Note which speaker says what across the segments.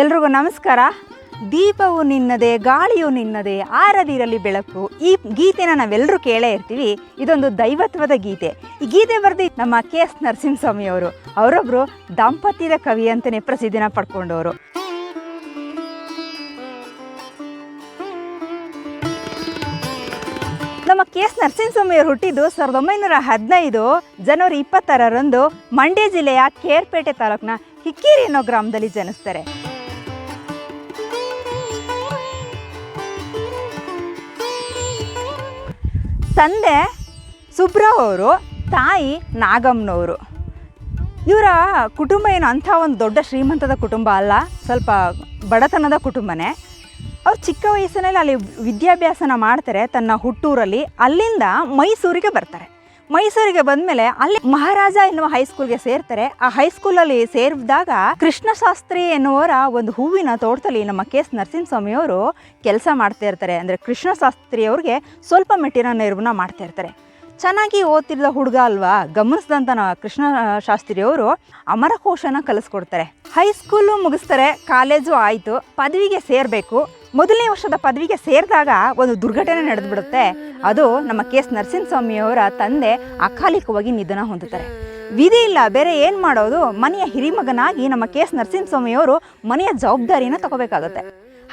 Speaker 1: ಎಲ್ರಿಗೂ ನಮಸ್ಕಾರ. ದೀಪವು ನಿನ್ನದೇ, ಗಾಳಿಯು ನಿನ್ನದೇ, ಆರದಿರಲಿ ಬೆಳಕು. ಈ ಗೀತೆನ ನಾವೆಲ್ಲರೂ ಕೇಳೇ ಇರ್ತೀವಿ. ಇದೊಂದು ದೈವತ್ವದ ಗೀತೆ. ಈ ಗೀತೆ ಬರೆದು ನಮ್ಮ ಕೆ ಎಸ್ ನರಸಿಂಹಸ್ವಾಮಿ ಅವರು ಅವರೊಬ್ಬರು ದಾಂಪತ್ಯದ ಕವಿ ಅಂತಲೇ ಪ್ರಸಿದ್ಧಿನ ಪಡ್ಕೊಂಡವರು. ನಮ್ಮ ಕೆ ಎಸ್ ನರಸಿಂಹಸ್ವಾಮಿ ಅವರು ಹುಟ್ಟಿದ್ದು ಸಾವಿರದ ಒಂಬೈನೂರ ಹದಿನೈದು, ಜನವರಿ ಇಪ್ಪತ್ತಾರರಂದು ಮಂಡ್ಯ ಜಿಲ್ಲೆಯ ಕೇರ್ಪೇಟೆ ತಾಲೂಕಿನ ಹಿಕ್ಕೇರಿ ಅನ್ನೋ ಗ್ರಾಮದಲ್ಲಿ ಜನಿಸ್ತಾರೆ. ತಂದೆ ಸುಬ್ರಾವ್ ಅವರು, ತಾಯಿ ನಾಗಮ್ಮನವರು. ಇವರ ಕುಟುಂಬ ಏನು ಅಂಥ ಒಂದು ದೊಡ್ಡ ಶ್ರೀಮಂತದ ಕುಟುಂಬ ಅಲ್ಲ, ಸ್ವಲ್ಪ ಬಡತನದ ಕುಟುಂಬನೇ. ಅವ್ರು ಚಿಕ್ಕ ವಯಸ್ಸಿನಲ್ಲಿ ಅಲ್ಲಿ ವಿದ್ಯಾಭ್ಯಾಸನ ಮಾಡ್ತಾರೆ, ತನ್ನ ಹುಟ್ಟೂರಲ್ಲಿ, ಅಲ್ಲಿಂದ ಮೈಸೂರಿಗೆ ಬರ್ತಾರೆ. ಮೈಸೂರಿಗೆ ಬಂದ್ಮೇಲೆ ಅಲ್ಲಿ ಮಹಾರಾಜ ಎನ್ನುವ ಹೈಸ್ಕೂಲ್ಗೆ ಸೇರ್ತಾರೆ. ಆ ಹೈಸ್ಕೂಲಲ್ಲಿ ಸೇರಿದಾಗ ಕೃಷ್ಣಶಾಸ್ತ್ರಿ ಎನ್ನುವರ ಒಂದು ಹೂವಿನ ತೋಟದಲ್ಲಿ ನಮ್ಮ ಕೆ ಎಸ್ ನರಸಿಂಹಸ್ವಾಮಿ ಅವರು ಕೆಲಸ ಮಾಡ್ತಾ ಇರ್ತಾರೆ. ಅಂದರೆ ಕೃಷ್ಣಶಾಸ್ತ್ರಿ ಅವ್ರಿಗೆ ಸ್ವಲ್ಪ ಮೆಟ್ಟಿನ ನೆರವನ್ನ ಮಾಡ್ತಾ ಇರ್ತಾರೆ. ಚೆನ್ನಾಗಿ ಓದ್ತಿದ್ದ ಹುಡುಗ ಅಲ್ವಾ? ಗಮನಿಸಿದಂಥ ಕೃಷ್ಣ ಶಾಸ್ತ್ರಿ ಅವರು ಅಮರಕೋಶನ ಕಲಿಸ್ಕೊಡ್ತಾರೆ. ಹೈಸ್ಕೂಲು ಮುಗಿಸ್ತಾರೆ ಕಾಲೇಜು ಆಯಿತು, ಪದವಿಗೆ ಸೇರಬೇಕು. ಮೊದಲನೇ ವರ್ಷದ ಪದವಿಗೆ ಸೇರಿದಾಗ ಒಂದು ದುರ್ಘಟನೆ ನಡೆದುಬಿಡುತ್ತೆ. ಅದು ನಮ್ಮ ಕೆ ಎಸ್ ನರಸಿಂಹಸ್ವಾಮಿಯವರ ತಂದೆ ಅಕಾಲಿಕವಾಗಿ ನಿಧನ ಹೊಂದುತ್ತಾರೆ. ವಿಧಿ ಇಲ್ಲ, ಬೇರೆ ಏನು ಮಾಡೋದು? ಮನೆಯ ಹಿರಿಮಗನಾಗಿ ನಮ್ಮ ಕೆ ಎಸ್ ನರಸಿಂಹಸ್ವಾಮಿಯವರು ಮನೆಯ ಜವಾಬ್ದಾರಿಯನ್ನು ತಗೋಬೇಕಾಗತ್ತೆ.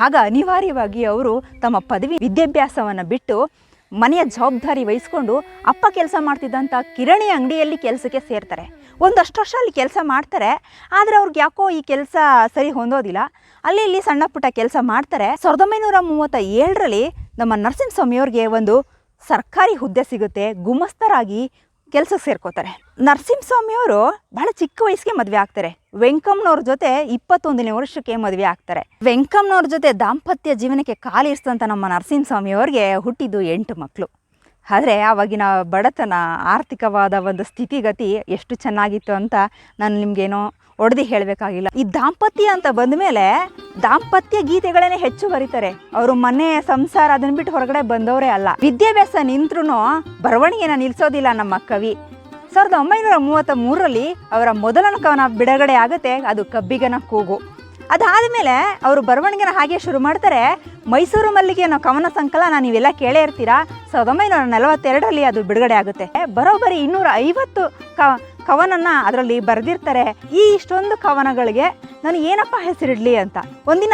Speaker 1: ಆಗ ಅನಿವಾರ್ಯವಾಗಿ ಅವರು ತಮ್ಮ ಪದವಿ ವಿದ್ಯಾಭ್ಯಾಸವನ್ನು ಬಿಟ್ಟು ಮನೆಯ ಜವಾಬ್ದಾರಿ ವಹಿಸ್ಕೊಂಡು ಅಪ್ಪ ಕೆಲಸ ಮಾಡ್ತಿದ್ದಂಥ ಕಿರಣಿ ಅಂಗಡಿಯಲ್ಲಿ ಕೆಲಸಕ್ಕೆ ಸೇರ್ತಾರೆ. ಒಂದಷ್ಟು ವರ್ಷ ಅಲ್ಲಿ ಕೆಲಸ ಮಾಡ್ತಾರೆ, ಆದರೆ ಅವ್ರಿಗೆ ಯಾಕೋ ಈ ಕೆಲಸ ಸರಿ ಹೊಂದೋದಿಲ್ಲ. ಅಲ್ಲಿ ಇಲ್ಲಿ ಸಣ್ಣ ಪುಟ್ಟ ಕೆಲಸ ಮಾಡ್ತಾರೆ. ಸಾವಿರದ ಒಂಬೈನೂರ ಮೂವತ್ತ ಏಳರಲ್ಲಿ ನಮ್ಮ ನರಸಿಂಹಸ್ವಾಮಿಯವ್ರಿಗೆ ಒಂದು ಸರ್ಕಾರಿ ಹುದ್ದೆ ಸಿಗುತ್ತೆ. ಗುಮಸ್ತರಾಗಿ ಕೆಲಸಕ್ಕೆ ಸೇರ್ಕೋತಾರೆ. ನರಸಿಂಹಸ್ವಾಮಿಯವರು ಬಹಳ ಚಿಕ್ಕ ವಯಸ್ಸಿಗೆ ಮದುವೆ ಆಗ್ತಾರೆ. ವೆಂಕಮ್ನವ್ರ ಜೊತೆ ಇಪ್ಪತ್ತೊಂದನೇ ವರ್ಷಕ್ಕೆ ಮದುವೆ ಆಗ್ತಾರೆ. ವೆಂಕಮ್ನವ್ರ ಜೊತೆ ದಾಂಪತ್ಯ ಜೀವನಕ್ಕೆ ಕಾಲಿರಿಸಿದಂಥ ನಮ್ಮ ನರಸಿಂಹಸ್ವಾಮಿಯವ್ರಿಗೆ ಹುಟ್ಟಿದ್ದು ಎಂಟು ಮಕ್ಕಳು ಆದರೆ ಆವಾಗಿನ ಬಡತನ, ಆರ್ಥಿಕವಾದ ಒಂದು ಸ್ಥಿತಿಗತಿ ಎಷ್ಟು ಚೆನ್ನಾಗಿತ್ತು ಅಂತ ನಾನು ನಿಮಗೇನೋ ಒಡೆದು ಹೇಳಬೇಕಾಗಿಲ್ಲ. ಈ ದಾಂಪತ್ಯ ಅಂತ ಬಂದಮೇಲೆ ದಾಂಪತ್ಯ ಗೀತೆಗಳನ್ನೇ ಹೆಚ್ಚು ಬರೀತಾರೆ. ಅವರು ಮನೆ, ಸಂಸಾರ ಅದನ್ನ ಬಿಟ್ಟು ಹೊರಗಡೆ ಬಂದವರೇ ಅಲ್ಲ. ವಿದ್ಯಾಭ್ಯಾಸ ನಿಂತ್ರೂ ಬರವಣಿಗೆನ ನಿಲ್ಲಿಸೋದಿಲ್ಲ ನಮ್ಮ ಕವಿ. ಸಾವಿರದ ಒಂಬೈನೂರ ಮೂವತ್ತ ಮೂರರಲ್ಲಿ ಅವರ ಮೊದಲನ ಕವನ ಬಿಡುಗಡೆ ಆಗುತ್ತೆ, ಅದು ಕಬ್ಬಿಗನ ಕೂಗು. ಅದಾದಮೇಲೆ ಅವರು ಬರವಣಿಗೆನ ಹಾಗೆ ಶುರು ಮಾಡ್ತಾರೆ. ಮೈಸೂರು ಮಲ್ಲಿಗೆ ಅನ್ನೋ ಕವನ ಸಂಕಲನ ನೀವೆಲ್ಲ ಕೇಳೇ ಇರ್ತೀರಾ? ಸಾವಿರದ ಒಂಬೈನೂರ ನಲವತ್ತೆರಡರಲ್ಲಿ ಅದು ಬಿಡುಗಡೆ ಆಗುತ್ತೆ. ಬರೋಬ್ಬರಿ ಇನ್ನೂರ ಐವತ್ತು ಕ, ಕವನನ್ನ ಅದರಲ್ಲಿ ಬರೆದಿರ್ತಾರೆ. ಈ ಇಷ್ಟೊಂದು ಕವನಗಳಿಗೆ ನಾನು ಏನಪ್ಪ ಹೆಸರಿಡಲಿ ಅಂತ. ಒಂದಿನ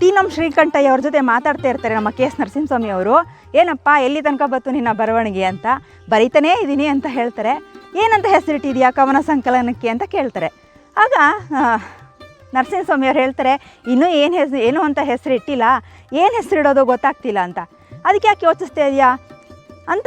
Speaker 1: ಟಿ ನಮ್ ಶ್ರೀಕಂಠಯ್ಯ ಅವ್ರ ಜೊತೆ ಮಾತಾಡ್ತಾ ಇರ್ತಾರೆ ನಮ್ಮ ಕೆ ಎಸ್ ನರಸಿಂಹಸ್ವಾಮಿ ಅವರು. ಏನಪ್ಪ, ಎಲ್ಲಿ ತನಕ ಬಂತು ನಿನ್ನ ಬರವಣಿಗೆ ಅಂತ. ಬರೀತಾನೇ ಇದ್ದೀನಿ ಅಂತ ಹೇಳ್ತಾರೆ. ಏನಂತ ಹೆಸರಿಟ್ಟಿದ್ಯಾ ಕವನ ಸಂಕಲನಕ್ಕೆ ಅಂತ ಕೇಳ್ತಾರೆ. ಆಗ ಆ, ನರಸಿಂಹಸ್ವಾಮಿ ಅವ್ರು ಹೇಳ್ತಾರೆ ಇನ್ನೂ ಏನು ಹೆಸರು ಏನು ಅಂತ ಹೆಸರು ಇಟ್ಟಿಲ್ಲ ಏನು ಹೆಸರಿಡೋದು ಗೊತ್ತಾಗ್ತಿಲ್ಲ ಅಂತ. ಅದಕ್ಕೆ ಯಾಕೆ ಯೋಚಿಸ್ತಾ ಇದೆಯಾ? ಅಂತ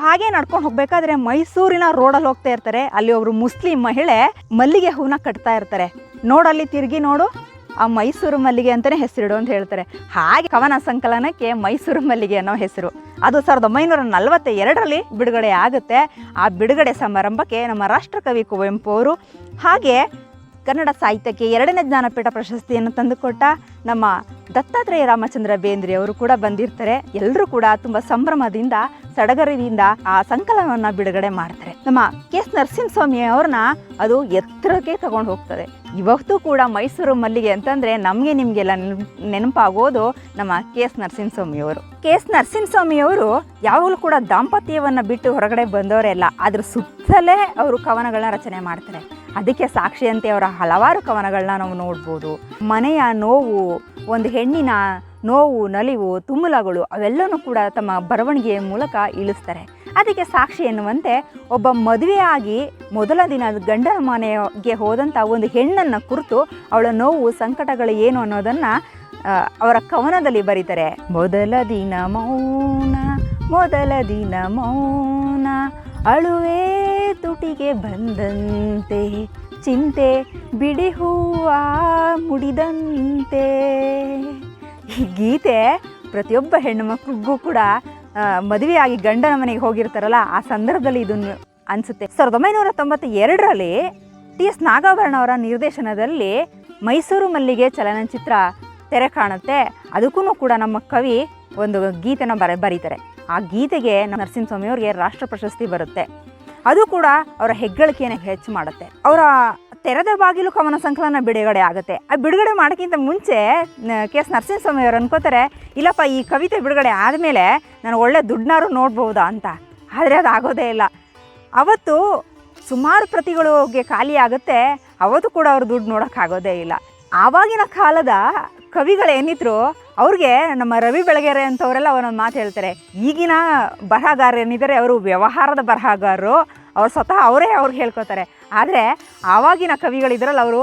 Speaker 1: ಹಾಗೆ ನಡ್ಕೊಂಡು ಹೋಗಬೇಕಾದ್ರೆ ಮೈಸೂರಿನ ರೋಡಲ್ಲಿ ಹೋಗ್ತಾ ಇರ್ತಾರೆ. ಅಲ್ಲಿ ಒಬ್ಬರು ಮುಸ್ಲಿಂ ಮಹಿಳೆ ಮಲ್ಲಿಗೆ ಹೂವನ್ನ ಕಟ್ತಾ ಇರ್ತಾರೆ. ನೋಡಲ್ಲಿ ತಿರುಗಿ ನೋಡು ಆ ಮೈಸೂರು ಮಲ್ಲಿಗೆ ಅಂತಲೇ ಹೆಸರಿಡು ಅಂತ ಹೇಳ್ತಾರೆ. ಹಾಗೆ ಕವನ ಸಂಕಲನಕ್ಕೆ ಮೈಸೂರು ಮಲ್ಲಿಗೆ ಅನ್ನೋ ಹೆಸರು. ಅದು ಸಾವಿರದ ಒಂಬೈನೂರ ನಲವತ್ತ ಎರಡರಲ್ಲಿ ಬಿಡುಗಡೆ ಆಗುತ್ತೆ. ಆ ಬಿಡುಗಡೆ ಸಮಾರಂಭಕ್ಕೆ ನಮ್ಮ ರಾಷ್ಟ್ರಕವಿ ಕುವೆಂಪು ಅವರು ಹಾಗೆ ಕನ್ನಡ ಸಾಹಿತ್ಯಕ್ಕೆ ಎರಡನೇ ಜ್ಞಾನಪೀಠ ಪ್ರಶಸ್ತಿಯನ್ನು ತಂದುಕೊಟ್ಟ ನಮ್ಮ ದತ್ತಾತ್ರೇಯ ರಾಮಚಂದ್ರ ಬೇಂದ್ರೆ ಅವರು ಕೂಡ ಬಂದಿರ್ತಾರೆ. ಎಲ್ಲರೂ ಕೂಡ ತುಂಬ ಸಂಭ್ರಮದಿಂದ, ಸಡಗರದಿಂದ ಆ ಸಂಕಲನವನ್ನು ಬಿಡುಗಡೆ ಮಾಡ್ತಾರೆ. ನಮ್ಮ ಕೆ ಎಸ್ ನರಸಿಂಹಸ್ವಾಮಿ ಅವ್ರನ್ನ ಅದು ಎತ್ತರಕ್ಕೆ ತಗೊಂಡು ಹೋಗ್ತದೆ. ಇವತ್ತು ಕೂಡ ಮೈಸೂರು ಮಲ್ಲಿಗೆ ಅಂತಂದರೆ ನಮಗೆ ನಿಮಗೆಲ್ಲ ನೆನಪಾಗೋದು ನಮ್ಮ ಕೆ ಎಸ್ ನರಸಿಂಹಸ್ವಾಮಿಯವರು. ಕೆ ಎಸ್ ನರಸಿಂಹಸ್ವಾಮಿಯವರು ಯಾವಾಗಲೂ ಕೂಡ ದಾಂಪತ್ಯವನ್ನು ಬಿಟ್ಟು ಹೊರಗಡೆ ಬಂದವರೇ ಇಲ್ಲ ಅದ್ರ ಸುತ್ತಲೇ ಅವರು ಕವನಗಳನ್ನ ರಚನೆ ಮಾಡ್ತಾರೆ. ಅದಕ್ಕೆ ಸಾಕ್ಷಿಯಂತೆ ಅವರ ಹಲವಾರು ಕವನಗಳನ್ನ ನಾವು ನೋಡ್ಬೋದು. ಮನೆಯ ನೋವು, ಒಂದು ಹೆಣ್ಣಿನ ನೋವು, ನಲಿವು, ತುಮುಲಗಳು ಅವೆಲ್ಲವೂ ಕೂಡ ತಮ್ಮ ಬರವಣಿಗೆಯ ಮೂಲಕ ಇಳಿಸ್ತಾರೆ. ಅದಕ್ಕೆ ಸಾಕ್ಷಿ ಎನ್ನುವಂತೆ ಒಬ್ಬ ಮದುವೆಯಾಗಿ ಮೊದಲ ದಿನ ಗಂಡನ ಮನೆಗೆ ಹೋದಂಥ ಒಂದು ಹೆಣ್ಣನ್ನು ಕುರಿತು ಅವಳ ನೋವು, ಸಂಕಟಗಳು ಏನು ಅನ್ನೋದನ್ನು ಅವರ ಕವನದಲ್ಲಿ ಬರೀತಾರೆ. ಮೊದಲ ದಿನ ಮೌನ, ಮೊದಲ ದಿನ ಮೌನ, ಅಳುವೆ ತುಟಿಗೆ ಬಂದಂತೆ, ಚಿಂತೆ ಬಿಡಿ ಹೂವ ಮುಡಿದಂತೆ. ಗೀತೆ ಪ್ರತಿಯೊಬ್ಬ ಹೆಣ್ಣು ಮಕ್ಕಳಿಗೂ ಕೂಡ ಮದುವೆಯಾಗಿ ಗಂಡನ ಮನೆಗೆ ಹೋಗಿರ್ತಾರಲ್ಲ, ಆ ಸಂದರ್ಭದಲ್ಲಿ ಇದನ್ನು ಅನಿಸುತ್ತೆ. ಸಾವಿರದ ಒಂಬೈನೂರ ತೊಂಬತ್ತ ಎರಡರಲ್ಲಿ ಟಿ ಎಸ್ ನಾಗಾಭರಣ ಅವರ ನಿರ್ದೇಶನದಲ್ಲಿ ಮೈಸೂರು ಮಲ್ಲಿಗೆ ಚಲನಚಿತ್ರ ತೆರೆ ಕಾಣುತ್ತೆ. ಅದಕ್ಕೂ ಕೂಡ ನಮ್ಮ ಕವಿ ಒಂದು ಗೀತೆನ ಬರ, ಬರೀತಾರೆ. ಆ ಗೀತೆಗೆ ನಮ್ಮ ನರಸಿಂಹಸ್ವಾಮಿ ಅವರಿಗೆ ರಾಷ್ಟ್ರ ಪ್ರಶಸ್ತಿ ಬರುತ್ತೆ. ಅದು ಕೂಡ ಅವರ ಹೆಗ್ಗಳಿಕೆಯನ್ನು ಹೆಚ್ಚು ಮಾಡುತ್ತೆ. ಅವರ ತೆರೆದ ಬಾಗಿಲು ಕವನ ಸಂಕಲನ ಬಿಡುಗಡೆ ಆಗುತ್ತೆ. ಆ ಬಿಡುಗಡೆ ಮಾಡೋಕ್ಕಿಂತ ಮುಂಚೆ ಕೆ ಎಸ್ ನರಸಿಂಹಸ್ವಾಮಿ ಅವರು ಅನ್ಕೋತಾರೆ, ಇಲ್ಲಪ್ಪ, ಈ ಕವಿತೆ ಬಿಡುಗಡೆ ಆದಮೇಲೆ ನಾನು ಒಳ್ಳೆ ದುಡ್ಡನ್ನಾರು ನೋಡ್ಬೋದಾ ಅಂತ. ಆದರೆ ಅದು ಆಗೋದೇ ಇಲ್ಲ. ಅವತ್ತು ಸುಮಾರು ಪ್ರತಿಗಳಿಗೆ ಖಾಲಿ ಆಗುತ್ತೆ, ಅವತ್ತು ಕೂಡ ಅವರು ದುಡ್ಡು ನೋಡೋಕ್ಕಾಗೋದೇ ಇಲ್ಲ. ಆವಾಗಿನ ಕಾಲದ ಕವಿಗಳೇನಿದ್ರು ಅವ್ರಿಗೆ ನಮ್ಮ ರವಿ ಬೆಳಗೆರೆ ಅಂತವರೆಲ್ಲ ಒಂದೊಂದು ಮಾತು ಹೇಳ್ತಾರೆ, ಈಗಿನ ಬರಹಗಾರ ಏನಿದ್ದಾರೆ, ಅವರು ವ್ಯವಹಾರದ ಬರಹಗಾರರು, ಅವ್ರು ಸ್ವತಃ ಅವರೇ ಅವ್ರಿಗೆ ಹೇಳ್ಕೊತಾರೆ. ಆದರೆ ಆವಾಗಿನ ಕವಿಗಳಿದ್ರಲ್ಲಿ ಅವರು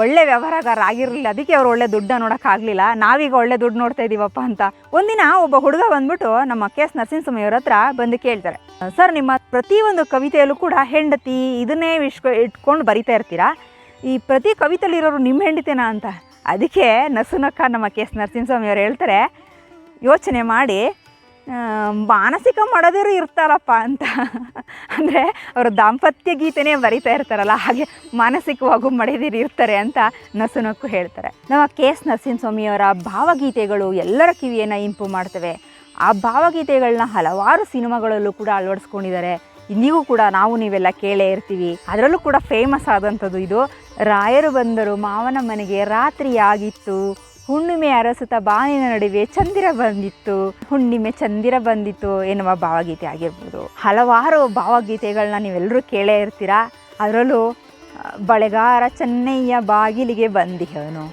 Speaker 1: ಒಳ್ಳೆ ವ್ಯವಹಾರಗಾರ ಆಗಿರಲಿಲ್ಲ. ಅದಕ್ಕೆ ಅವರು ಒಳ್ಳೆ ದುಡ್ಡ ನೋಡೋಕ್ಕಾಗಲಿಲ್ಲ ನಾವೀಗ ಒಳ್ಳೆ ದುಡ್ಡು ನೋಡ್ತಾ ಇದ್ದೀವಪ್ಪ ಅಂತ. ಒಂದಿನ ಒಬ್ಬ ಹುಡುಗ ಬಂದ್ಬಿಟ್ಟು ನಮ್ಮ ಕೆ ಎಸ್ ನರಸಿಂಹಸ್ವಾಮಿಯವ್ರ ಹತ್ರ ಬಂದು ಕೇಳ್ತಾರೆ, ಸರ್, ನಿಮ್ಮ ಪ್ರತಿಯೊಂದು ಕವಿತೆಯಲ್ಲೂ ಕೂಡ ಹೆಂಡತಿ ಇದನ್ನೇ ವಿಶ್ವ, ಇಟ್ಕೊಂಡು ಬರಿತಾ ಇರ್ತೀರಾ? ಈ ಪ್ರತಿ ಕವಿತೆಯಲ್ಲಿರೋರು ನಿಮ್ಮ ಹೆಂಡತಿನಾ ಅಂತ? ಅದಕ್ಕೆ ನಸುನಕ್ಕ ನಮ್ಮ ಕೆ ಎಸ್ ನರಸಿಂಹಸ್ವಾಮಿಯವ್ರು ಹೇಳ್ತಾರೆ, ಯೋಚನೆ ಮಾಡಿ. ಮಾನಸಿಕ ಮಾಡೋದೇರು ಇರ್ತಾರಪ್ಪ ಅಂತ. ಅಂದರೆ ಅವರು ದಾಂಪತ್ಯ ಗೀತೆನೇ ಬರಿತಾ ಇರ್ತಾರಲ್ಲ, ಹಾಗೆ ಮಾನಸಿಕವಾಗೂ ಮಡೆದಿರು ಇರ್ತಾರೆ ಅಂತ ನಸುನಕ್ಕು ಹೇಳ್ತಾರೆ. ನಮ್ಮ ಕೆ ಎಸ್ ನರಸಿಂಹಸ್ವಾಮಿಯವರ ಭಾವಗೀತೆಗಳು ಎಲ್ಲರ ಕಿವಿಯನ್ನು ಇಂಪು ಮಾಡ್ತವೆ. ಆ ಭಾವಗೀತೆಗಳನ್ನ ಹಲವಾರು ಸಿನಿಮಾಗಳಲ್ಲೂ ಕೂಡ ಅಳವಡಿಸ್ಕೊಂಡಿದ್ದಾರೆ. ನೀವು ಕೂಡ ನಾವು ನೀವೆಲ್ಲ ಕೇಳೇ ಇರ್ತೀವಿ. ಅದರಲ್ಲೂ ಕೂಡ ಫೇಮಸ್ ಆದಂಥದ್ದು ಇದು. ರಾಯರು ಬಂದರು ಮಾವನ ಮನೆಗೆ, ರಾತ್ರಿಯಾಗಿತ್ತು. ಹುಣ್ಣಿಮೆ ಅರಸುತ್ತ ಬಾನಿನ ನಡುವೆ ಚಂದಿರ ಬಂದಿತ್ತು. ಹುಣ್ಣಿಮೆ ಚಂದಿರ ಬಂದಿತ್ತು ಎನ್ನುವ ಭಾವಗೀತೆ ಆಗಿರ್ಬೋದು. ಹಲವಾರು ಭಾವಗೀತೆಗಳನ್ನ ನೀವೆಲ್ಲರೂ ಕೇಳೇ ಇರ್ತೀರಾ? ಅದರಲ್ಲೂ ಬಳೆಗಾರ ಚೆನ್ನಯ್ಯ ಬಾಗಿಲಿಗೆ ಬಂದಿಹವನು.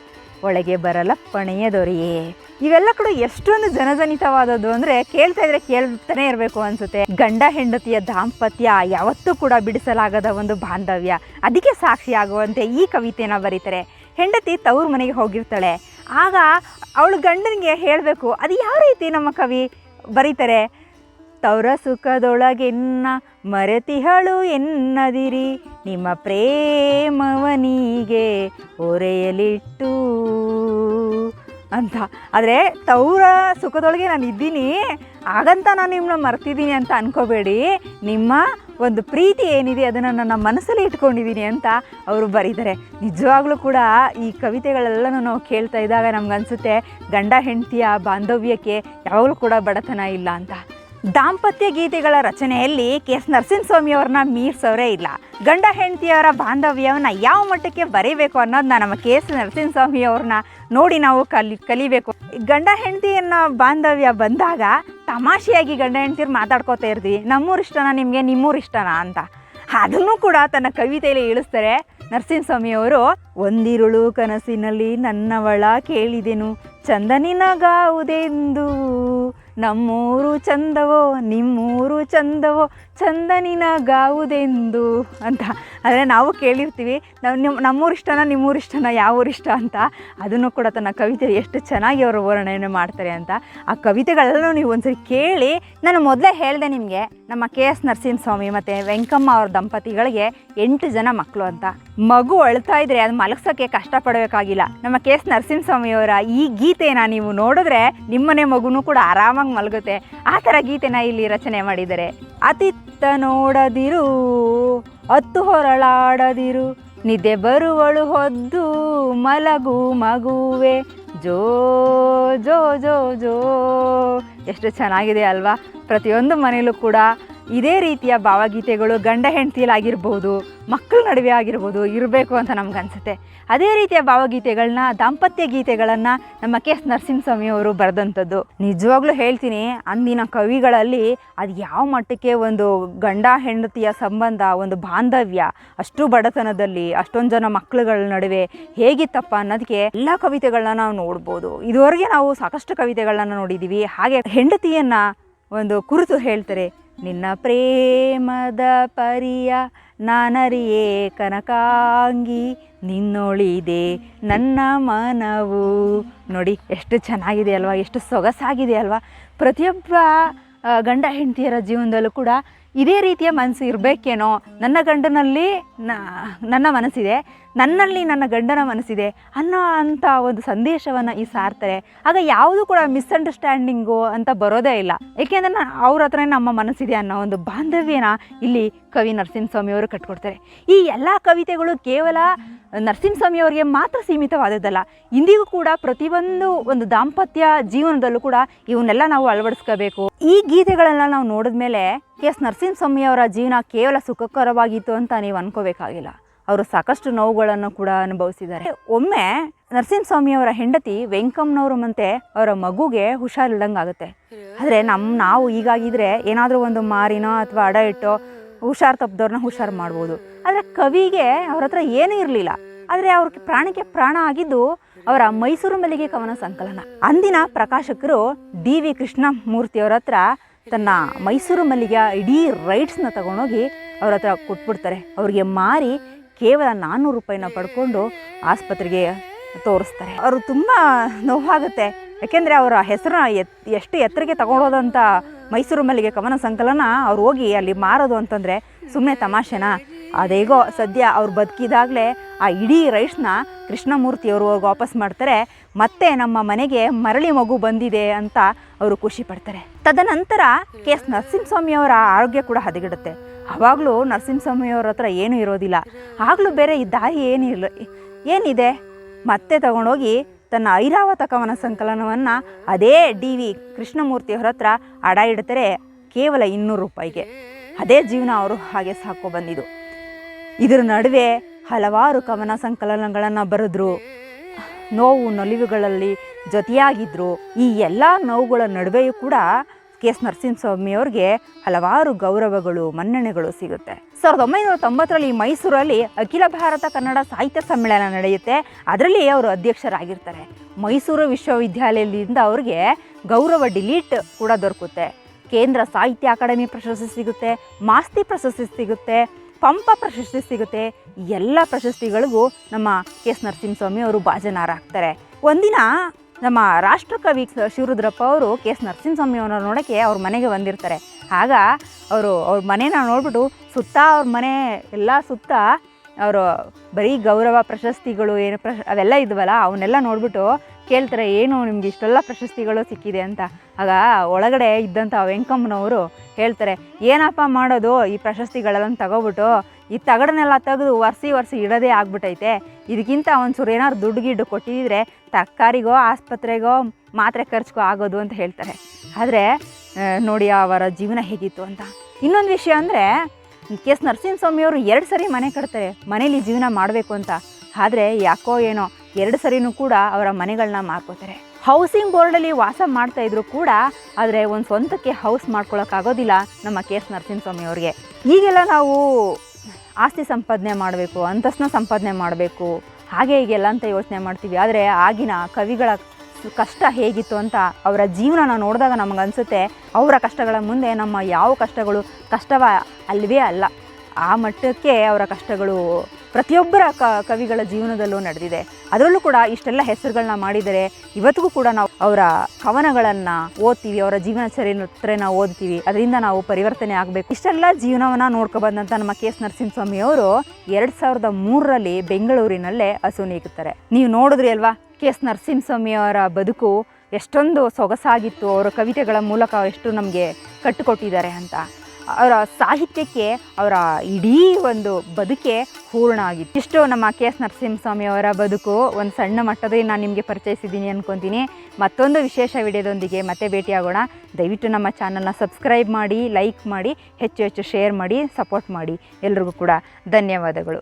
Speaker 1: ಒಳಗೆ ಬರಲಪ್ಪಣೆಯ ದೊರೆಯೇ. ಇವೆಲ್ಲ ಕೂಡ ಎಷ್ಟೊಂದು ಜನಜನಿತವಾದದ್ದು ಅಂದರೆ ಕೇಳ್ತಾ ಇದ್ರೆ ಕೇಳ್ತಾನೆ ಇರಬೇಕು ಅನಿಸುತ್ತೆ. ಗಂಡ ಹೆಂಡತಿಯ ದಾಂಪತ್ಯ ಯಾವತ್ತೂ ಕೂಡ ಬಿಡಿಸಲಾಗದ ಒಂದು ಬಾಂಧವ್ಯ. ಅದಕ್ಕೆ ಸಾಕ್ಷಿಯಾಗುವಂತೆ ಈ ಕವಿತೆನ ಬರೀತಾರೆ. ಹೆಂಡತಿ ತವ್ರ ಮನೆಗೆ ಹೋಗಿರ್ತಾಳೆ. ಆಗ ಅವಳು ಗಂಡನಿಗೆ ಹೇಳಬೇಕು, ಅದು ಯಾವ ರೀತಿ ನಮ್ಮ ಕವಿ ಬರೀತಾರೆ? ತೌರ ಸುಖದೊಳಗೆನ್ನ ಮರೆತಿಹಳು ಎನ್ನದಿರಿ, ನಿಮ್ಮ ಪ್ರೇಮವನಿಗೆ ಒರೆಯಲಿಟ್ಟು ಅಂತ. ಆದರೆ ತೌರ ಸುಖದೊಳಗೆ ನಾನು ಇದ್ದೀನಿ ಹಾಗಂತ ನಾನು ನಿಮ್ಮನ್ನ ಮರ್ತಿದ್ದೀನಿ ಅಂತ ಅನ್ಕೋಬೇಡಿ. ನಿಮ್ಮ ಒಂದು ಪ್ರೀತಿ ಏನಿದೆ ಅದನ್ನು ನನ್ನ ಮನಸ್ಸಲ್ಲಿ ಇಟ್ಕೊಂಡಿದ್ದೀನಿ ಅಂತ ಅವರು ಬರೀತಾರೆ. ನಿಜವಾಗ್ಲೂ ಕೂಡ ಈ ಕವಿತೆಗಳೆಲ್ಲನೂ ನಾವು ಕೇಳ್ತಾ ಇದ್ದಾಗ ನಮ್ಗನ್ಸುತ್ತೆ, ಗಂಡ ಹೆಂಡತಿಯ ಬಾಂಧವ್ಯಕ್ಕೆ ಯಾವಾಗಲೂ ಕೂಡ ಬಡತನ ಇಲ್ಲ ಅಂತ. ದಾಂಪತ್ಯ ಗೀತೆಗಳ ರಚನೆಯಲ್ಲಿ ಕೆ ಎಸ್ ನರಸಿಂಹಸ್ವಾಮಿಯವ್ರನ್ನ ಮೀರ್ಸೋರೇ ಇಲ್ಲ. ಗಂಡ ಹೆಂಡತಿಯವರ ಬಾಂಧವ್ಯವನ್ನು ಯಾವ ಮಟ್ಟಕ್ಕೆ ಬರೀಬೇಕು ಅನ್ನೋದನ್ನ ನಮ್ಮ ಕೆ ಎಸ್ ನರಸಿಂಹಸ್ವಾಮಿಯವ್ರನ್ನ ನೋಡಿ ನಾವು ಕಲಿ, ಕಲಿಬೇಕು. ಗಂಡ ಹೆಂಡತಿಯನ್ನ ಬಾಂಧವ್ಯ ಬಂದಾಗ ತಮಾಷೆಯಾಗಿ ಗಂಡ ಹೆಂಡತಿರು ಮಾತಾಡ್ಕೋತಾ ಇರ್ತೀವಿ. ನಮ್ಮೂರು ಇಷ್ಟನಾ, ನಿಮಗೆ ನಿಮ್ಮೂರು ಇಷ್ಟನಾ ಅಂತ. ಅದನ್ನು ಕೂಡ ತನ್ನ ಕವಿತೆಯಲ್ಲಿ ಇಳಿಸ್ತಾರೆ ನರಸಿಂಹಸ್ವಾಮಿಯವರು, ಒಂದಿರುಳು ಕನಸಿನಲ್ಲಿ ನನ್ನವಳ ಕೇಳಿದೆನು ಚಂದನಿನಗಾವುದೆಂದು ನಮ್ಮೂರು ಚಂದವೋ, ನಿಮ್ಮೂರು ಚಂದವೋ ಚಂದನಿನ ಗಾವುದೆಂದು ಅಂತ. ಆದರೆ ನಾವು ಕೇಳಿರ್ತೀವಿ ನಾವು ನಿಮ್ಮ ನಮ್ಮೂರು ಇಷ್ಟನ, ನಿಮ್ಮೂರು ಇಷ್ಟನ ಯಾವ ಊರು ಇಷ್ಟ ಅಂತ. ಅದನ್ನು ಕೂಡ ತನ್ನ ಕವಿತೆ ಎಷ್ಟು ಚೆನ್ನಾಗಿ ಅವರು ವರ್ಣನೆ ಮಾಡ್ತಾರೆ ಅಂತ. ಆ ಕವಿತೆಗಳನ್ನು ನೀವು ಒಂದ್ಸರಿ ಕೇಳಿ, ನಾನು ಮೊದಲೇ ಹೇಳಿದೆ ನಿಮಗೆ, ನಮ್ಮ ಕೆ ಎಸ್ ನರಸಿಂಹಸ್ವಾಮಿ ಮತ್ತು ವೆಂಕಮ್ಮ ಅವ್ರ ದಂಪತಿಗಳಿಗೆ ಎಂಟು ಜನ ಮಕ್ಕಳು ಅಂತ. ಮಗು ಅಳ್ತಾ ಇದ್ರೆ ಅದು ಮಲಗ್ಸೋಕ್ಕೆ ಕಷ್ಟಪಡಬೇಕಾಗಿಲ್ಲ. ನಮ್ಮ ಕೆ ಎಸ್ ನರಸಿಂಹಸ್ವಾಮಿಯವರ ಈ ಗೀತೆನ ನೀವು ನೋಡಿದ್ರೆ ನಿಮ್ಮನೆ ಮಗುನೂ ಕೂಡ ಆರಾಮಾಗಿ ಮಲಗುತ್ತೆ. ಆ ಥರ ಗೀತೆನ ಇಲ್ಲಿ ರಚನೆ ಮಾಡಿದ್ದಾರೆ. ಅತಿತ್ತ ನೋಡದಿರು ಹತ್ತು ಹೊರಳಾಡದಿರು, ನಿದ್ದೆ ಬರುವಳು ಹೊದ್ದು ಮಲಗು ಮಗುವೆ. ಜೋ ಜೋ ಜೋ ಜೋ. ಎಷ್ಟು ಚೆನ್ನಾಗಿದೆ ಅಲ್ವಾ? ಪ್ರತಿಯೊಂದು ಮನೆಯಲ್ಲೂ ಕೂಡ ಇದೇ ರೀತಿಯ ಭಾವಗೀತೆಗಳು ಗಂಡ ಹೆಂಡತಿಯಲ್ಲಾಗಿರ್ಬೋದು, ಮಕ್ಕಳ ನಡುವೆ ಆಗಿರ್ಬೋದು ಇರಬೇಕು ಅಂತ ನಮ್ಗೆ ಅನಿಸುತ್ತೆ ಅದೇ ರೀತಿಯ ಭಾವಗೀತೆಗಳನ್ನ ದಾಂಪತ್ಯ ಗೀತೆಗಳನ್ನು ನಮ್ಮ ಕೆ ಎಸ್ ನರಸಿಂಹಸ್ವಾಮಿ ಅವರು ಬರೆದಂಥದ್ದು. ನಿಜವಾಗ್ಲೂ ಹೇಳ್ತೀನಿ, ಅಂದಿನ ಕವಿಗಳಲ್ಲಿ ಅದು ಯಾವ ಮಟ್ಟಕ್ಕೆ ಒಂದು ಗಂಡ ಹೆಂಡತಿಯ ಸಂಬಂಧ, ಒಂದು ಬಾಂಧವ್ಯ, ಅಷ್ಟು ಬಡತನದಲ್ಲಿ, ಅಷ್ಟೊಂದು ಜನ ಮಕ್ಕಳುಗಳ ನಡುವೆ ಹೇಗಿತ್ತಪ್ಪ ಅನ್ನೋದಕ್ಕೆ ಎಲ್ಲ ಕವಿತೆಗಳನ್ನ ನಾವು ನೋಡ್ಬೋದು. ಇದುವರೆಗೆ ನಾವು ಸಾಕಷ್ಟು ಕವಿತೆಗಳನ್ನ ನೋಡಿದ್ದೀವಿ ಹಾಗೆ ಹೆಂಡತಿಯನ್ನು ಒಂದು ಕುರಿತು ಹೇಳ್ತಾರೆ ನಿನ್ನ ಪ್ರೇಮದ ಪರಿಯ ನಾನರಿಯೇ ಕನಕಾಂಗಿ, ನಿನ್ನೊಳಿದೆ ನನ್ನ ಮನವು. ನೋಡಿ, ಎಷ್ಟು ಚೆನ್ನಾಗಿದೆ ಅಲ್ವಾ, ಎಷ್ಟು ಸೊಗಸಾಗಿದೆ ಅಲ್ವಾ. ಪ್ರತಿಯೊಬ್ಬ ಗಂಡ ಹೆಂಡತಿಯರ ಜೀವನದಲ್ಲೂ ಕೂಡ ಇದೇ ರೀತಿಯ ಮನಸ್ಸು ಇರಬೇಕೇನೋ. ನನ್ನ ಗಂಡನಲ್ಲಿ ನನ್ನ ಮನಸ್ಸಿದೆ. ನನ್ನಲ್ಲಿ ನನ್ನ ಗಂಡನ ಮನಸ್ಸಿದೆ ಅನ್ನೋ ಅಂಥ ಒಂದು ಸಂದೇಶವನ್ನು ಈ ಸಾರ್ತಾರೆ ಆಗ ಯಾವುದು ಕೂಡ ಮಿಸ್ಅಂಡರ್ಸ್ಟ್ಯಾಂಡಿಂಗು ಅಂತ ಬರೋದೇ ಇಲ್ಲ. ಏಕೆಂದರೆ ನಾನು ಅವ್ರ ಹತ್ರನೇ ನಮ್ಮ ಮನಸ್ಸಿದೆ ಅನ್ನೋ ಒಂದು ಬಾಂಧವ್ಯನ ಇಲ್ಲಿ ಕವಿ ನರಸಿಂಹಸ್ವಾಮಿಯವರು ಕಟ್ಕೊಡ್ತಾರೆ. ಈ ಎಲ್ಲ ಕವಿತೆಗಳು ಕೇವಲ ನರಸಿಂಹಸ್ವಾಮಿಯವರಿಗೆ ಮಾತ್ರ ಸೀಮಿತವಾದದ್ದಲ್ಲ. ಇಂದಿಗೂ ಕೂಡ ಪ್ರತಿಯೊಂದು ಒಂದು ದಾಂಪತ್ಯ ಜೀವನದಲ್ಲೂ ಕೂಡ ಇವನ್ನೆಲ್ಲ ನಾವು ಅಳವಡಿಸ್ಕೋಬೇಕು. ಈ ಗೀತೆಗಳೆಲ್ಲ ನಾವು ನೋಡಿದ್ಮೇಲೆ ಕೆ ಎಸ್ ನರಸಿಂಹಸ್ವಾಮಿಯವರ ಜೀವನ ಕೇವಲ ಸುಖಕರವಾಗಿತ್ತು ಅಂತ ನೀವು ಅನ್ಕೋಬೇಕಾಗಿಲ್ಲ. ಅವರು ಸಾಕಷ್ಟು ನೋವುಗಳನ್ನು ಕೂಡ ಅನುಭವಿಸಿದ್ದಾರೆ. ಒಮ್ಮೆ ನರಸಿಂಹಸ್ವಾಮಿಯವರ ಹೆಂಡತಿ ವೆಂಕಮ್ಮನವರು ಮತ್ತೆ ಅವರ ಮಗುಗೆ ಹುಷಾರಿಲ್ಲದಂಗಾಗುತ್ತೆ ಆದರೆ ನಮ್ಮ ನಾವು ಈಗಾಗಿದ್ರೆ ಏನಾದರೂ ಒಂದು ಮಾರಿನೋ ಅಥವಾ ಅಡ ಇಟ್ಟೋ ಹುಷಾರು ತಪ್ಪದವ್ರನ್ನ ಹುಷಾರು ಮಾಡ್ಬೋದು. ಆದರೆ ಕವಿಗೆ ಅವ್ರ ಹತ್ರ ಏನೂ ಇರಲಿಲ್ಲ. ಆದರೆ ಅವ್ರ ಪ್ರಾಣಕ್ಕೆ ಪ್ರಾಣ ಆಗಿದ್ದು ಅವರ ಮೈಸೂರು ಮಲ್ಲಿಗೆ ಕವನ ಸಂಕಲನ. ಅಂದಿನ ಪ್ರಕಾಶಕರು ಡಿ ವಿ ಕೃಷ್ಣಮೂರ್ತಿಯವರ ಹತ್ರ ತನ್ನ ಮೈಸೂರು ಮಲ್ಲಿಗೆ ಇಡೀ ರೈಟ್ಸ್ನ ತಗೊಂಡೋಗಿ ಅವ್ರ ಹತ್ರ ಕೊಟ್ಬಿಡ್ತಾರೆ. ಅವ್ರಿಗೆ ಮಾರಿ ಕೇವಲ ನಾನ್ನೂರು ರೂಪಾಯಿನ ಪಡ್ಕೊಂಡು ಆಸ್ಪತ್ರೆಗೆ ತೋರಿಸ್ತಾರೆ. ಅವರು ತುಂಬ ನೋವಾಗುತ್ತೆ. ಯಾಕೆಂದರೆ ಅವರ ಹೆಸರನ್ನ ಎತ್, ಎಷ್ಟು ಎತ್ತರಿಗೆ ತಗೊಂಡೋದಂಥ ಮೈಸೂರು ಮಲ್ಲಿಗೆ ಕವನ ಸಂಕಲನ ಅವ್ರು ಹೋಗಿ ಅಲ್ಲಿ ಮಾರೋದು ಅಂತಂದರೆ ಸುಮ್ಮನೆ ತಮಾಷೆನಾ? ಅದೇಗೋ ಸದ್ಯ ಅವ್ರು ಬದುಕಿದಾಗಲೇ ಆ ಇಡೀ ರೈಸ್ನ ಕೃಷ್ಣಮೂರ್ತಿಯವರು ವಾಪಸ್ ಮಾಡ್ತಾರೆ. ಮತ್ತೆ ನಮ್ಮ ಮನೆಗೆ ಮರಳಿ ಮಗು ಬಂದಿದೆ ಅಂತ ಅವರು ಖುಷಿ ಪಡ್ತಾರೆ. ತದನಂತರ ಕೆ ಎಸ್ ನರಸಿಂಹಸ್ವಾಮಿಯವರ ಆರೋಗ್ಯ ಕೂಡ ಹದಗೆಡುತ್ತೆ. ಆವಾಗಲೂ ನರಸಿಂಹಸ್ವಾಮಿಯವ್ರ ಹತ್ರ ಏನೂ ಇರೋದಿಲ್ಲ. ಆಗಲೂ ಬೇರೆ ಈ ದಾರಿ ಏನಿಲ್ಲ ಏನಿದೆ? ಮತ್ತೆ ತಗೊಂಡೋಗಿ ತನ್ನ ಐರಾವತ ಕವನ ಸಂಕಲನವನ್ನು ಅದೇ ಡಿ ವಿ ಕೃಷ್ಣಮೂರ್ತಿಯವ್ರ ಹತ್ರ ಅಡ ಇಡ್ತಾರೆ ಕೇವಲ ಇನ್ನೂರು ರೂಪಾಯಿಗೆ. ಅದೇ ಜೀವನ ಅವರು ಹಾಗೆ ಸಾಕೋ ಬಂದಿದ್ದು. ಇದರ ನಡುವೆ ಹಲವಾರು ಕವನ ಸಂಕಲನಗಳನ್ನು ಬರೆದ್ರು. ನೋವು, ನಲಿವುಗಳಲ್ಲಿ ಜೊತೆಯಾಗಿದ್ದರು ಈ ಎಲ್ಲ ನೋವುಗಳ ನಡುವೆಯೂ ಕೂಡ ಕೆ ಎಸ್ ನರಸಿಂಹಸ್ವಾಮಿಯವ್ರಿಗೆ ಹಲವಾರು ಗೌರವಗಳು, ಮನ್ನಣೆಗಳು ಸಿಗುತ್ತೆ. ಸಾವಿರದ ಒಂಬೈನೂರ ತೊಂಬತ್ತರಲ್ಲಿ ಮೈಸೂರಲ್ಲಿ ಅಖಿಲ ಭಾರತ ಕನ್ನಡ ಸಾಹಿತ್ಯ ಸಮ್ಮೇಳನ ನಡೆಯುತ್ತೆ. ಅದರಲ್ಲಿ ಅವರು ಅಧ್ಯಕ್ಷರಾಗಿರ್ತಾರೆ. ಮೈಸೂರು ವಿಶ್ವವಿದ್ಯಾಲಯದಿಂದ ಅವ್ರಿಗೆ ಗೌರವ ಡಿಲೀಟ್ ಕೂಡ ದೊರಕುತ್ತೆ. ಕೇಂದ್ರ ಸಾಹಿತ್ಯ ಅಕಾಡೆಮಿ ಪ್ರಶಸ್ತಿ ಸಿಗುತ್ತೆ, ಮಾಸ್ತಿ ಪ್ರಶಸ್ತಿ ಸಿಗುತ್ತೆ, ಪಂಪ ಪ್ರಶಸ್ತಿ ಸಿಗುತ್ತೆ. ಎಲ್ಲ ಪ್ರಶಸ್ತಿಗಳಿಗೂ ನಮ್ಮ ಕೆ ಎಸ್ ನರಸಿಂಹಸ್ವಾಮಿ ಅವರು ಭಾಜನರಾಗ್ತಾರೆ. ಒಂದಿನ ನಮ್ಮ ರಾಷ್ಟ್ರಕವಿ ಶಿವರುದ್ರಪ್ಪ ಅವರು ಕೆ ಎಸ್ ನರಸಿಂಹಸ್ವಾಮಿ ಅವರ ನೋಡೋಕ್ಕೆ ಅವ್ರ ಮನೆಗೆ ಬಂದಿರ್ತಾರೆ. ಆಗ ಅವರು ಅವ್ರ ಮನೇನ ನೋಡ್ಬಿಟ್ಟು ಸುತ್ತ ಅವ್ರ ಮನೆ ಎಲ್ಲ ಸುತ್ತ ಅವರು ಬರೀ ಗೌರವ, ಪ್ರಶಸ್ತಿಗಳು, ಏನು ಪ್ರಶ ಅವೆಲ್ಲ ಇದ್ವಲ್ಲ ಅವನ್ನೆಲ್ಲ ನೋಡ್ಬಿಟ್ಟು ಕೇಳ್ತಾರೆ, ಏನು ನಿಮ್ಗೆ ಇಷ್ಟೆಲ್ಲ ಪ್ರಶಸ್ತಿಗಳು ಸಿಕ್ಕಿದೆ ಅಂತ? ಆಗ ಒಳಗಡೆ ಇದ್ದಂಥ ವೆಂಕಮ್ಮನವರು ಹೇಳ್ತಾರೆ, ಏನಪ್ಪ ಮಾಡೋದು ಈ ಪ್ರಶಸ್ತಿಗಳೆಲ್ಲ ತಗೋಬಿಟ್ಟು ಈ ತಗಡನ್ನೆಲ್ಲ ತೆಗೆದು ಒರೆಸಿ ಒರೆಸಿ ಇಡೋದೇ ಆಗ್ಬಿಟ್ಟೈತೆ ಇದಕ್ಕಿಂತ ಒಂಚೂರು ಏನಾದ್ರು ದುಡ್ಡು ಗಿಡ್ಡು ಕೊಟ್ಟಿದ್ರೆ ತರಕಾರಿಗೋ, ಆಸ್ಪತ್ರೆಗೋ ಮಾತ್ರೆ ಖರ್ಚಿಗೋ ಆಗೋದು ಅಂತ ಹೇಳ್ತಾರೆ. ಆದರೆ ನೋಡಿ ಅವರ ಜೀವನ ಹೇಗಿತ್ತು ಅಂತ. ಇನ್ನೊಂದು ವಿಷಯ ಅಂದರೆ, ಕೆ ಎಸ್ ನರಸಿಂಹಸ್ವಾಮಿಯವರು ಎರಡು ಸರಿ ಮನೆ ಕಟ್ತಾರೆ. ಮನೇಲಿ ಜೀವನ ಮಾಡಬೇಕು ಅಂತ. ಆದರೆ ಯಾಕೋ ಏನೋ ಎರಡು ಸರಿನೂ ಕೂಡ ಅವರ ಮನೆಗಳನ್ನ ಮಾರ್ಕೋತಾರೆ. ಹೌಸಿಂಗ್ ಬೋರ್ಡಲ್ಲಿ ವಾಸ ಮಾಡ್ತಾ ಇದ್ರು ಕೂಡ, ಆದರೆ ಒಂದು ಸ್ವಂತಕ್ಕೆ ಹೌಸ್ ಮಾಡ್ಕೊಳಕ್ಕಾಗೋದಿಲ್ಲ ನಮ್ಮ ಕೆ ಎಸ್ ನರಸಿಂಹಸ್ವಾಮಿ ಅವರಿಗೆ ಈಗೆಲ್ಲ ನಾವು ಆಸ್ತಿ ಸಂಪಾದನೆ ಮಾಡಬೇಕು ಅಂತಸ್ನ ಸಂಪಾದನೆ ಮಾಡಬೇಕು, ಹಾಗೆ ಹೀಗೆಲ್ಲ ಅಂತ ಯೋಚನೆ ಮಾಡ್ತೀವಿ. ಆದರೆ ಆಗಿನ ಕವಿಗಳ ಕಷ್ಟ ಹೇಗಿತ್ತು ಅಂತ ಅವರ ಜೀವನನ ನೋಡಿದಾಗ ನಮಗನ್ಸುತ್ತೆ ಅವರ ಕಷ್ಟಗಳ ಮುಂದೆ ನಮ್ಮ ಯಾವ ಕಷ್ಟಗಳು ಕಷ್ಟವ ಅಲ್ಲವೇ ಅಲ್ಲ. ಆ ಮಟ್ಟಕ್ಕೆ ಅವರ ಕಷ್ಟಗಳು ಪ್ರತಿಯೊಬ್ಬರ ಕ ಕವಿಗಳ ಜೀವನದಲ್ಲೂ ನಡೆದಿದೆ. ಅದರಲ್ಲೂ ಕೂಡ ಇಷ್ಟೆಲ್ಲ ಹೆಸರುಗಳನ್ನ ಮಾಡಿದರೆ ಇವತ್ತಿಗೂ ಕೂಡ ನಾವು ಅವರ ಕವನಗಳನ್ನು ಓದ್ತೀವಿ, ಅವರ ಜೀವನ ನಾವು ಓದ್ತೀವಿ. ಅದರಿಂದ ನಾವು ಪರಿವರ್ತನೆ ಆಗಬೇಕು. ಇಷ್ಟೆಲ್ಲ ಜೀವನವನ್ನು ನೋಡ್ಕೊಬಂದಂಥ ನಮ್ಮ ಕೆ ಎಸ್ ನರಸಿಂಹಸ್ವಾಮಿ ಅವರು ಎರಡು ಸಾವಿರದ ಮೂರರಲ್ಲಿ ಬೆಂಗಳೂರಿನಲ್ಲೇ ಹಸು ನೀಗುತ್ತಾರೆ ನೀವು ನೋಡಿದ್ರಿ ಅಲ್ವಾ? ಕೆ ಎಸ್ ನರಸಿಂಹಸ್ವಾಮಿಯವರ ಬದುಕು ಎಷ್ಟೊಂದು ಸೊಗಸಾಗಿತ್ತು, ಅವರ ಕವಿತೆಗಳ ಮೂಲಕ ಎಷ್ಟು ನಮಗೆ ಕಟ್ಟಿಕೊಟ್ಟಿದ್ದಾರೆ ಅಂತ. ಅವರ ಸಾಹಿತ್ಯಕ್ಕೆ, ಅವರ ಇಡೀ ಒಂದು ಬದುಕೆ ಪೂರ್ಣ ಆಗಿತ್ತು. ಇಷ್ಟು ನಮ್ಮ ಕೆ ಎಸ್ ನರಸಿಂಹಸ್ವಾಮಿ ಅವರ ಬದುಕು ಒಂದು ಸಣ್ಣ ಮಟ್ಟದಲ್ಲಿ ನಾನು ನಿಮಗೆ ಪರಿಚಯಿಸಿದ್ದೀನಿ ಅನ್ಕೊತೀನಿ. ಮತ್ತೊಂದು ವಿಶೇಷ ವಿಡಿಯೋದೊಂದಿಗೆ ಮತ್ತೆ ಭೇಟಿಯಾಗೋಣ. ದಯವಿಟ್ಟು ನಮ್ಮ ಚಾನಲ್ನ ಸಬ್ಸ್ಕ್ರೈಬ್ ಮಾಡಿ, ಲೈಕ್ ಮಾಡಿ, ಹೆಚ್ಚು ಹೆಚ್ಚು ಶೇರ್ ಮಾಡಿ, ಸಪೋರ್ಟ್ ಮಾಡಿ. ಎಲ್ರಿಗೂ ಕೂಡ ಧನ್ಯವಾದಗಳು.